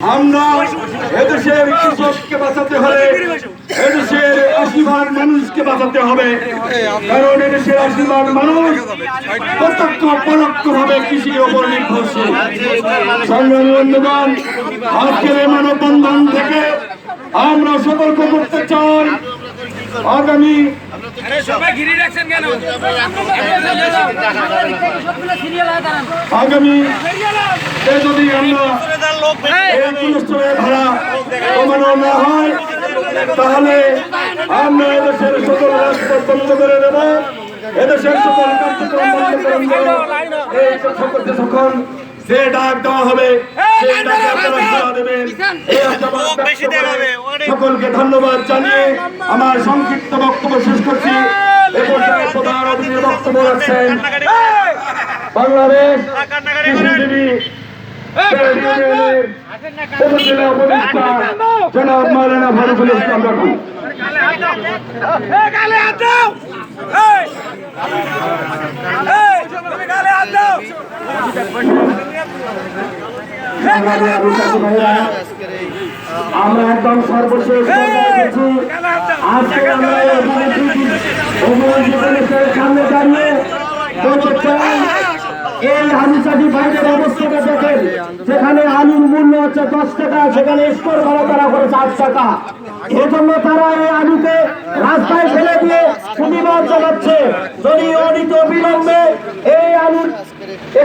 আমরা এদেশের কৃষককে বাঁচাতে হলে এদেশের আশি ভাগ মানুষকে বাঁচাতে হবে। কারণ এদেশের আশি ভাগ মানুষ প্রত্যক্ষ পরোক্ষ ভাবে কৃষির ওপর নির্ভরশীল। সংগ্রামী বন্ধুগণ আজকের এই মানববন্ধন থেকে আমরা সতর্ক করতে চাই। আগামী আগামী যদি আমরা এই কুলস্থলের ভাড়া কমানো না হয় তাহলে আমরা এদেশের সকল রাজপথ বন্ধ করে দেব। এদেশের সকল কার্যক্রম বন্ধ করে দেব। এই সকল যখন যে ডাক দেওয়া হবে সেই ডাকে আপনারা সাড়া দেবেন। এই সকলকে ধন্যবাদ জানিয়ে আমার সংক্ষিপ্ত বক্তব্য শেষ করছি। বক্তব্য রাখছেন বাংলাদেশ উপজেলা উপদেষ্টা জনাব মাওলানা ফারুকুল ইসলাম ভাইরা, আমরা একদম সর্বশেষ আজকে আমরা সামনে দাঁড়িয়ে আলু চাষি ভাইদের অবস্থাটা দেখেন, যেখানে আলুর মূল্য হচ্ছে দশ টাকা, সেখানে স্টোর ভাড়া তারা করেছে আট টাকা। এজন্য তারা এই আলুকে রাস্তায় ফেলে দিয়ে প্রতিবাদ জানাচ্ছে যদি অনিত বিলম্বে এই আলুর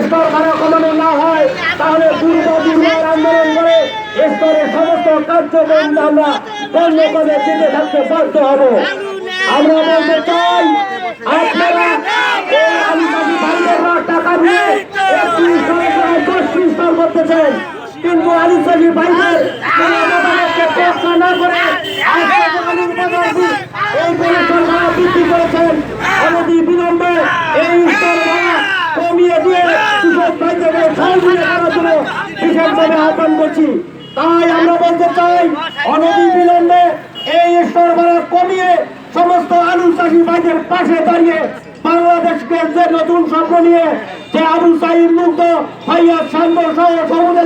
স্তর ভাড়া কমানো না হয়, তাহলে পূর্ব দুর্বার আন্দোলন করে স্তরের সমস্ত কার্যক্রম আমরা বন্ধ করে যেতে থাকতে বাধ্য হব। আমরা বলতে চাই আপনারা এই আদিবাসী ভাইদেররা টাকা দিয়ে একটি সরকার দশ স্তর করতেছেন কিন্তু ভাইদের কোনো মতামতকে না করে এই ভাড়া বৃদ্ধি করেছেন অনতি বিলম্বে এই স্তর কমিয়ে দিয়ে কৃষক ভাইদের সহযোগিতা করার করছি। তাই আমরা বলতে চাই অনতি বিলম্বে এই স্তর কমিয়ে সমস্ত আলু চাষি ভাইদের পাশে দাঁড়িয়ে বাংলাদেশকে যে নতুন স্বপ্ন নিয়ে যে আবু সাইদ মুক্ত ভাইয়া সান্দ সহ সমুদ্র